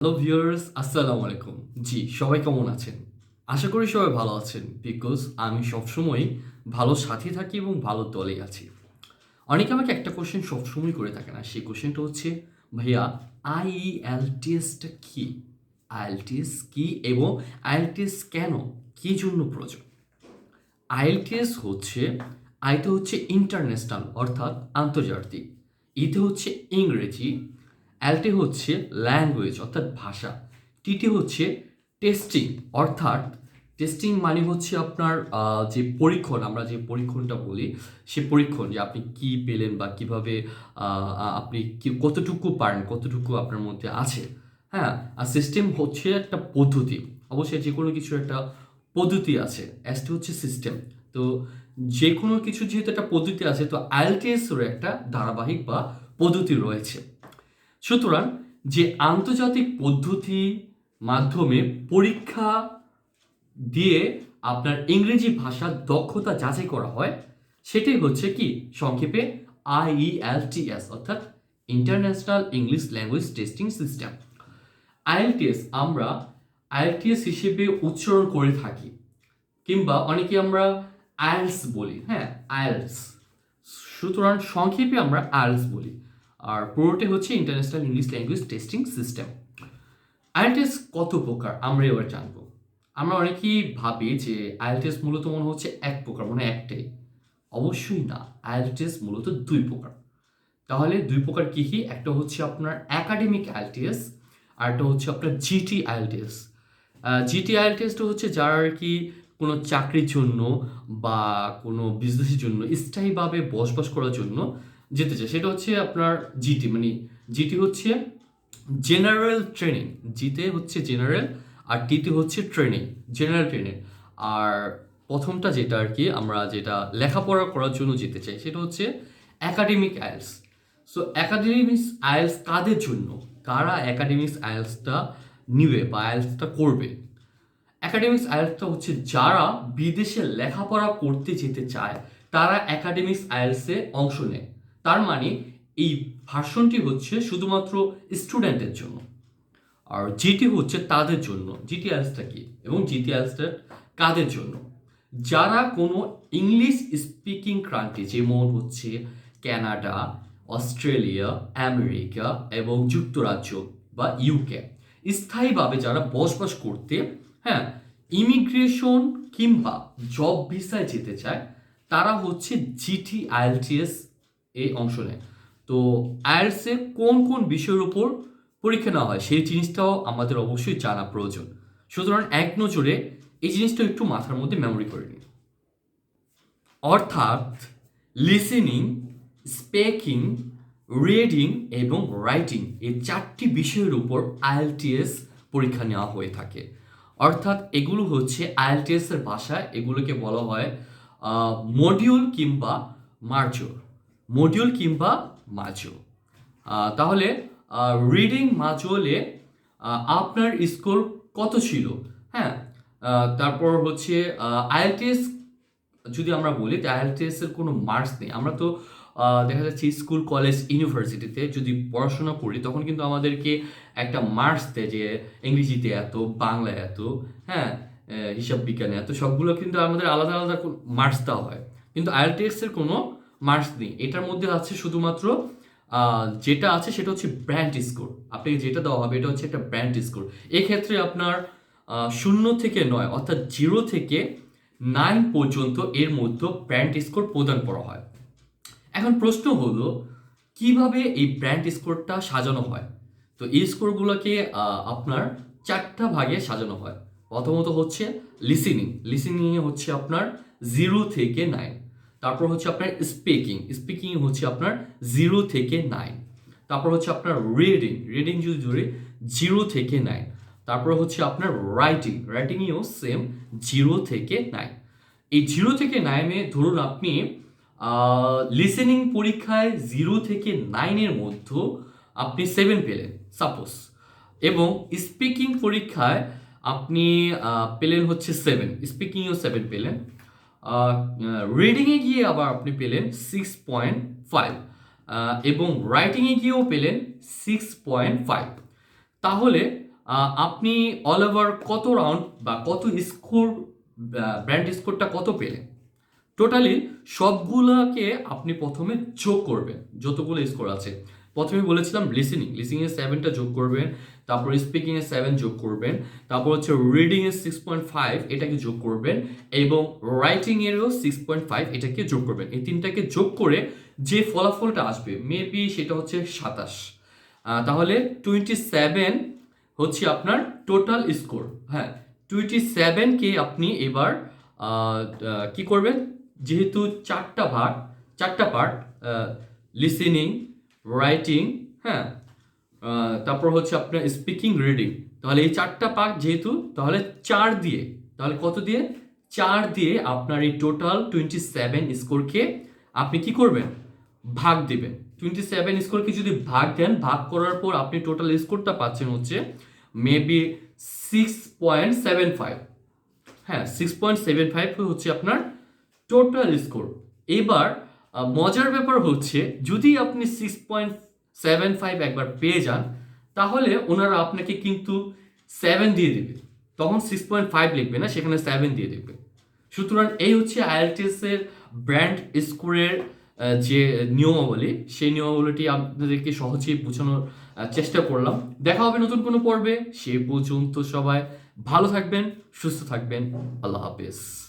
Hello viewers আসসালামু আলাইকুম। জি, সবাই কেমন আছেন? আশা করি সবাই ভালো আছেন বিকজ আমি সবসময় ভালো সাথী থাকি এবং ভালো দলে আছি। অনেকে আমাকে একটা কোশ্চেন সবসময় করে থাকে না সেই কোশ্চেনটা হচ্ছে, ভাইয়া আইইএলটিএসটা কি? আইএলটিএস কি এবং আইএলটিএস কেন? কি জন্য প্রয়োজন? আইএলটিএস হচ্ছে আইতে হচ্ছে ইন্টারন্যাশনাল অর্থাৎ আন্তর্জাতিক। ইতে হচ্ছে ইংরেজি এলটি হচ্ছে ল্যাঙ্গুয়েজ অর্থাৎ ভাষা। টিটি হচ্ছে টেস্টিং অর্থাৎ টেস্টিং মানে হচ্ছে আপনার যে পরীক্ষণ, আমরা যে পরীক্ষণটা বলি, সে পরীক্ষণ যে আপনি কি পেলেন বা কীভাবে আপনি কি, কতটুকু পারেন, কতটুকু আপনার মধ্যে আছে। হ্যাঁ আর সিস্টেম হচ্ছে একটা পদ্ধতি। অবশ্যই যে কোনো কিছুর একটা পদ্ধতি আছে। এসটি হচ্ছে সিস্টেম তো যে কোনো কিছু যেহেতু একটা পদ্ধতি আছে, তো আইএলটিএসেরও একটা ধারাবাহিক বা পদ্ধতি রয়েছে। সুতরাং যে আন্তর্জাতিক পদ্ধতি মাধ্যমে পরীক্ষা দিয়ে আপনার ইংরেজি ভাষার দক্ষতা যাচাই করা হয় সেটি হচ্ছে কি? সংক্ষেপে আইইএলটিএস অর্থাৎ international English language testing system IELTS আমরা আইএলটিএস হিসেবে উচ্চারণ করে থাকি, কিংবা অনেকে আমরা আইএলস বলি হ্যাঁ আইএলস সুতরাং সংক্ষেপে আমরা আইএলস বলি। আর পুরোটাই হচ্ছে international English language testing system IELTS কত প্রকার? আমরা এবার জানব। আমরা অনেকেই ভাবি যে আইএলটিএস মূলত মনে হচ্ছে এক প্রকার মানে একটাই। অবশ্যই না আইএলটিএস মূলত দুই প্রকার। তাহলে দুই প্রকার কী কী? একটা হচ্ছে আপনার একাডেমিক আইএলটিএস আর একটা হচ্ছে আপনার জিটি আইএলটিএস জিটি আইএলটিএসটা হচ্ছে যারা আর কি কোনো চাকরির জন্য বা কোনো বিজনেসের জন্য স্থায়ীভাবে বসবাস করার জন্য যেতে চায়, সেটা হচ্ছে আপনার জিটি মানে জিটি হচ্ছে জেনারেল ট্রেনিং জিতে হচ্ছে জেনারেল আর টিতে হচ্ছে ট্রেনিং জেনারেল ট্রেনিং আর প্রথমটা যেটা আর কি, আমরা যেটা লেখাপড়া করার জন্য যেতে চাই, সেটা হচ্ছে academic IELTS so academics IELTS কাদের জন্য? কারা একাডেমিক্স আইএলসটা নিবে বা আইএলসটা করবে? একাডেমিক্স আইএলসটা হচ্ছে যারা বিদেশে লেখাপড়া করতে যেতে চায়, তারা একাডেমিক্স আইএলসে অংশ নেয়। তার মানে এই ভার্সনটি হচ্ছে শুধুমাত্র স্টুডেন্টের জন্য। আর জিটি হচ্ছে তাদের জন্য। জিটি আইএলসটা কি? এবং জিটি আইএলসটা কাদের জন্য? যারা কোনো ইংলিশ স্পিকিং ক্রান্তি যেমন হচ্ছে কানাডা অস্ট্রেলিয়া, আমেরিকা এবং যুক্তরাজ্য বা ইউকে, স্থায়ীভাবে যারা বসবাস করতে হ্যাঁ ইমিগ্রেশন কিংবা জব ভিসায় যেতে চায়, তারা হচ্ছে জিটি আইএলটিএস এই অংশ নেয়। তো আইএলসে কোন কোন বিষয়ের উপর পরীক্ষা নেওয়া হয়, সেই জিনিসটাও আমাদের অবশ্যই জানা প্রয়োজন। সুতরাং এক নজরে এই জিনিসটা একটু মাথার মধ্যে মেমোরি করে নিন। অর্থাৎ লিসেনিং স্পেকিং রিডিং এবং রাইটিং এই চারটি বিষয়ের উপর আইএলটিএস পরীক্ষা নেওয়া হয়ে থাকে। অর্থাৎ এগুলো হচ্ছে আইএলটিএস এর ভাষায় এগুলোকে বলা হয় মডিউল কিংবা মার্জোর মডিউল কিংবা মাজো তাহলে রিডিং মাজুয়ালে আপনার স্কোর কত ছিল? হ্যাঁ তারপর হচ্ছে আইএলটিএস যদি আমরা বলি আইএলটিএস এর কোনো মার্কস নেই। আমরা তো দেখা যাচ্ছে স্কুল কলেজ ইউনিভার্সিটিতে যদি পড়াশোনা করি, তখন কিন্তু আমাদেরকে একটা মার্কস দেয় যে ইংরেজিতে এত, বাংলায় এত হ্যাঁ হিসাব বিজ্ঞানে এত, সবগুলো কিন্তু আমাদের আলাদা আলাদা মার্কস দেওয়া হয়। কিন্তু আইএলটিএস এর কোনো মার্কস নেই এটার মধ্যে আছে শুধুমাত্র যেটা আছে সেটা হচ্ছে ব্র্যান্ড স্কোর আপনাকে যেটা দেওয়া হবে, এটা হচ্ছে একটা ব্র্যান্ড স্কোর এক্ষেত্রে আপনার শূন্য থেকে নয়, অর্থাৎ জিরো থেকে নাইন পর্যন্ত এর মধ্যে ব্র্যান্ড স্কোর প্রদান করা হয়। এখন প্রশ্ন হলো, কীভাবে এই ব্র্যান্ড স্কোরটা সাজানো হয়? তো এই স্কোরগুলোকে আপনার চারটা ভাগে সাজানো হয়। প্রথমত হচ্ছে লিসিনিং লিসেনিং হচ্ছে আপনার জিরো থেকে নাইন তারপর হচ্ছে আপনার স্পিকিং স্পিকিং হচ্ছে আপনার জিরো থেকে নাইন তারপর হচ্ছে আপনার রিডিং রিডিং যদি ধরে জিরো থেকে নাইন তারপর হচ্ছে আপনার রাইটিং রাইটিংয়েও সেম জিরো থেকে নাইন এই জিরো থেকে নাইনে ধরুন আপনি লিসেনিং পরীক্ষায় জিরো থেকে নাইনের মধ্যে আপনি সেভেন পেলেন সাপোজ এবং স্পিকিং পরীক্ষায় আপনি পেলেন হচ্ছে সেভেন স্পিকিংও সেভেন পেলেন। রিডিংয়ে গিয়ে আবার আপনি পেলেন সিক্স পয়েন্ট ফাইভ এবং রাইটিংয়ে গিয়েও পেলেন সিক্স পয়েন্ট ফাইভ তাহলে আপনি অল ওভার কত রাউন্ড বা কত স্কোর ব্র্যান্ড স্কোরটা কত পেলেন? টোটালি সবগুলোকে আপনি প্রথমে যোগ করবেন, যতগুলো স্কোর আছে। প্রথমে বলেছিলাম লিসেনিং লিসেনিংয়ে সেভেনটা যোগ করবেন, তারপর স্পিকিংয়ে সেভেন যোগ করবেন, তারপর হচ্ছে রিডিংয়ে সিক্স পয়েন্ট ফাইভ এটাকে যোগ করবেন, এবং রাইটিংয়েরও সিক্স পয়েন্ট ফাইভ এটাকে যোগ করবেন। এই তিনটাকে যোগ করে যে ফলাফলটা আসবে মেবি সেটা হচ্ছে সাতাশ। তাহলে টোয়েন্টি সেভেন হচ্ছে আপনার টোটাল স্কোর হ্যাঁ টোয়েন্টি সেভেনকে আপনি এবার কি করবেন? যেহেতু চারটা ভাগ চারটা পার্ট লিসেনিং রাইটিং হ্যাঁ তারপর হচ্ছে আপনার স্পিকিং রিডিং তাহলে এই চারটা পার্ট যেহেতু, তাহলে চার দিয়ে, তাহলে কত দিয়ে? চার দিয়ে আপনার এই টোটাল টোয়েন্টি সেভেন স্কোরকে আপনি কি করবেন? ভাগ দিবেন। টোয়েন্টি সেভেন স্কোরকে যদি ভাগ দেন, ভাগ করার পর আপনি টোটাল স্কোরটা পাচ্ছেন হচ্ছে maybe six point seven five হ্যাঁ সিক্স পয়েন্ট সেভেন ফাইভ হচ্ছে আপনার টোটাল স্কোর এবার মজার ব্যাপার হচ্ছে, যদি আপনি সিক্স পয়েন্ট সেভেন ফাইভ একবার পেয়ে যান, তাহলে ওনারা আপনাকে কিন্তু সেভেন দিয়ে দেবে। তখন সিক্স পয়েন্ট ফাইভ লিখবে না, সেখানে সেভেন দিয়ে দেবে। সুতরাং এই হচ্ছে আইএলটিএস এর ব্র্যান্ড স্কোরের যে নিয়মাবলী, সেই নিয়মাবলীটি আপনাদেরকে সহজেই বোঝানোর চেষ্টা করলাম। দেখা হবে নতুন কোনো পর্বে। সে পর্যন্ত সবাই ভালো থাকবেন, সুস্থ থাকবেন। আল্লাহ হাফেজ।